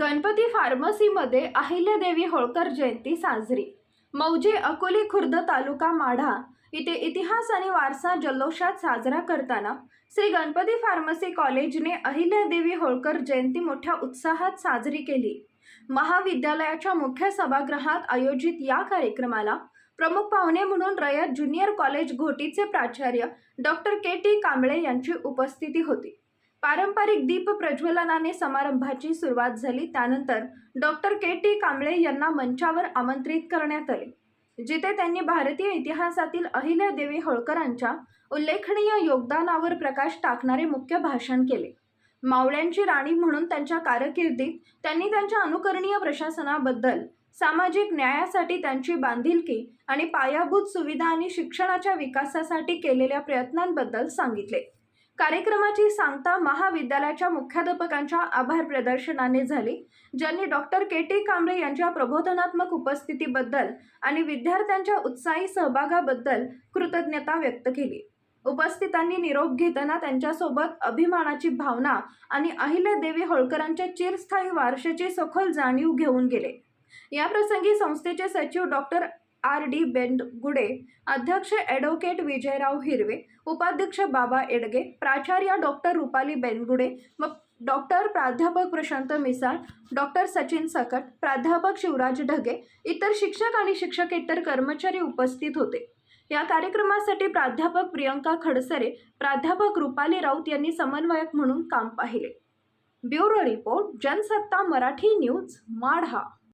गणपती फार्मसीमध्ये अहिल्यादेवी होळकर जयंती साजरी. मौजे अकोली खुर्द तालुका माढा इथे इतिहास आणि वारसा जल्लोषात साजरा करताना श्री गणपती फार्मसी कॉलेजने अहिल्यादेवी होळकर जयंती मोठ्या उत्साहात साजरी केली. महाविद्यालयाच्या मुख्य सभागृहात आयोजित या कार्यक्रमाला प्रमुख पाहुणे म्हणून रयत ज्युनियर कॉलेज घोटीचे प्राचार्य डॉक्टर के टी कांबळे यांची उपस्थिती होती. पारंपरिक दीप प्रज्वलनाने समारंभाची सुरुवात झाली. त्यानंतर डॉक्टर के टी कांबळे यांना मंचावर आमंत्रित करण्यात आले जिथे त्यांनी भारतीय इतिहासातील अहिल्यादेवी होळकरांच्या उल्लेखनीय योगदानावर प्रकाश टाकणारे मुख्य भाषण केले. मावळ्यांची राणी म्हणून त्यांच्या कारकिर्दीत त्यांनी त्यांच्या अनुकरणीय प्रशासनाबद्दल सामाजिक न्यायासाठी त्यांची बांधिलकी आणि पायाभूत सुविधा आणि शिक्षणाच्या विकासासाठी केलेल्या प्रयत्नांबद्दल सांगितले. कार्यक्रमाची सांगता महाविद्यालयाच्या मुख्याध्यापकांच्या आभार प्रदर्शनाने झाली ज्यांनी डॉक्टर के टी कांबळे यांच्या प्रबोधनात्मक उपस्थितीबद्दल आणि विद्यार्थ्यांच्या उत्साही सहभागाबद्दल कृतज्ञता व्यक्त केली. उपस्थितांनी निरोप घेताना त्यांच्यासोबत अभिमानाची भावना आणि अहिल्यादेवी होळकरांच्या चिरस्थायी वारशाची सखोल जाणीव घेऊन गेले. याप्रसंगी संस्थेचे सचिव डॉक्टर आर डी बेंडगुडे अध्यक्ष ॲडव्होकेट विजयराव हिरवे उपाध्यक्ष बाबा एडगे प्राचार्य डॉक्टर रुपाली बेनगुडे व डॉक्टर प्राध्यापक प्रशांत मिसाळ डॉक्टर सचिन सकट प्राध्यापक शिवराज ढगे इतर शिक्षक आणि शिक्षकेतर कर्मचारी उपस्थित होते. या कार्यक्रमासाठी प्राध्यापक प्रियंका खडसरे प्राध्यापक रुपाली राऊत यांनी समन्वयक म्हणून काम पाहिले. Bureau report Jansatta Marathi news Madha.